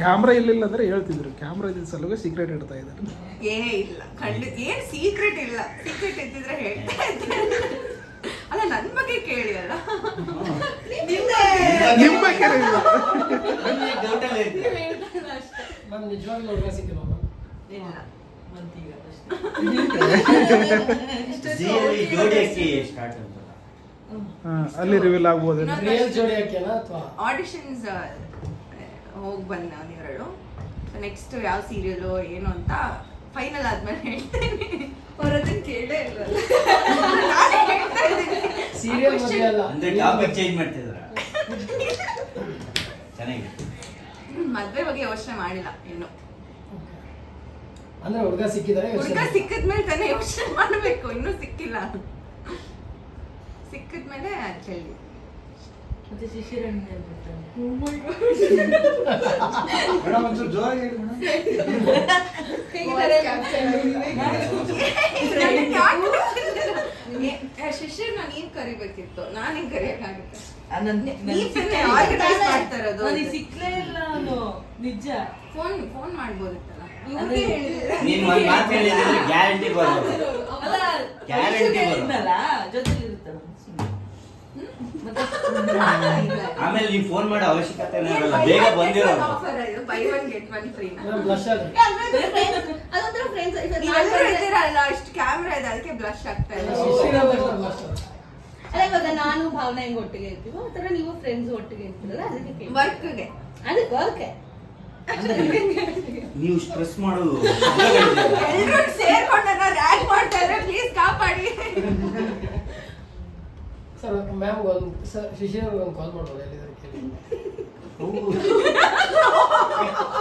Camera ಇಲ್ಲಿಲ್ಲ ಅಂದ್ರೆ ಹೇಳ್ತಿದ್ರು. ಕ್ಯಾಮ್ರಾ ಇದ್ದ ಸಲುವಾಗಿ ಸೀಕ್ರೆಟ್ ಇಡ್ತಾ ಇದ್ದಾರೆ. ಏ ಇಲ್ಲ. ಖಂಡಿತ ಏನ್ ಸೀಕ್ರೆಟ್ ಇಲ್ಲ. ಸೀಕ್ರೆಟ್ ಇದ್ದಿದ್ರೆ ಹೇಳ್ತಾ ಇದ್ದೆ. ಅಲ್ಲ ನನ್ ಬಗ್ಗೆ ಕೇಳಿ ಅಲ್ಲ. ನಿಮ್ಮ ಬಗ್ಗೆ ಇಲ್ಲ. ನಿಜವಾಗ್ಲೂ ಇಲ್ಲ. ಜೋಡಿ ಸ್ಟಾರ್ಟ್ ಅಂತ ಅಲ್ಲಿ ರಿವೀಲ್ ಆಗ್ಬೋದು ರಿಯಲ್ ಜೋಡಿ ಹಾಕ್ಯಾನ ಅಥವಾ ಆಡಿಷನ್ಸ್ ಹೋಗಿ ಬಂದ ಒಂದೆರಡು ನೆಕ್ಸ್ಟ್ ಯಾವ ಸೀರಿಯಲು ಏನು ಅಂತ ಫೈನಲ್ ಆದ್ಮೇಲೆ ಹೇಳ್ತೇನೆ. ಅವ್ರದನ್ನ ಕೇಳೇ ಇಲ್ವಲ್ಲ? ನಾನೇ ಹೇಳ್ತಾ ಇದ್ದೀನಿ. ಸೀರಿಯಲ್ ಆ ಅಲ್ಲ. ಅಂದ್ರೆ ಟಾಪಿಕ್ ಚೇಂಜ್ ಮಾಡ್ತಿದ್ರ ಚೆನ್ನಾಗಿದೆ. ಮದ್ವೆ ಬಗ್ಗೆ ಯೋಚನೆ ಮಾಡಿಲ್ಲ ಇನ್ನು. ಅಂದ್ರೆ ಹುಡುಗ ಸಿಕ್ಕಿದರೆ ಹುಡುಗ ಸಿಕ್ಕಿದ್ಮೇಲೆ ತಾನೇ ಯೋಚನೆ ಮಾಡಬೇಕು. ಇನ್ನೂ ಸಿಕ್ಕಿಲ್ಲ. ಸಿಕ್ಕಿದ್ಮೇಲೆ ಹೇಳಿ ಮತ್ತೆ ಶಿಶಿರಣ್ಣ ಹೇಳ್ಬಿಡ್ತಾನೆ ಮೇಡಮ್ ಒಂಚೂರು ಜೋರಾಗಿ ಹೇಳಿ ಶಿಷ್ಯರ್ ನಾನು ನೀವ್ ಕರಿಬೇಕಿತ್ತು ನಾನು ಹಿಂಗ್ ಕರಿಯಕ್ಕಾಗುತ್ತೆ ಸಿಕ್ಲೇ ಇಲ್ಲ ನಾನು ನಿಜ ಫೋನ್ ಫೋನ್ ಮಾಡ್ಬೋದಿತ್ತಲ್ಲ ನೀನ್ ಒಂದ್ ಮಾತು ಹೇಳಿದ್ರೆ ಗ್ಯಾರಂಟಿ ಜೊತೆ ಬರೋದು. ಹೇಳಿದ್ನಲ್ಲ ಜೊತೆಲಿ ಇರುತ್ತಲ್ಲ ಸುಮ್ನೆ. ಮತ್ತೆ ಆಮೇಲೆ ನೀವು ಫೋನ್ ಮಾಡೋ ಅವಶ್ಯಕತೆ ಇರಲ್ಲ ಬೇಗ ಬಂದಿರೋ ಇದು ಅಷ್ಟು ಕ್ಯಾಮ್ರಾ ಅದಕ್ಕೆ ಬ್ಲಶ್ ಆಗ್ತಾ ಇಲ್ಲ ಅಲ್ಲ ಇವಾಗ ನಾನು ಭಾವನೆ ಹೆಂಗ್ ಒಟ್ಟಿಗೆ ಇರ್ತೀವೋ ಆ ಥರ ನೀವು ಫ್ರೆಂಡ್ಸ್ ಒಟ್ಟಿಗೆ ಇರ್ತೀರಲ್ಲ ಅದಕ್ಕೆ. ವರ್ಕ್ಗೆ ಅದಕ್ಕೆ ವರ್ಕೆ ನೀವು ಸ್ಟ್ರೆಸ್ ಮಾಡೋದು ಶಬ್ದಗಳಿದೆ. ಸರ್ ಮ್ಯಾಮ್ ಒಂದು ಸರ್ ಶಿಶಿರ್ ಒಂದು ಕಾಲ್ ಮಾಡ್ಬೋದು ಎಲ್ಲಿದ್ದಾರೆ ಕೇಳಿ.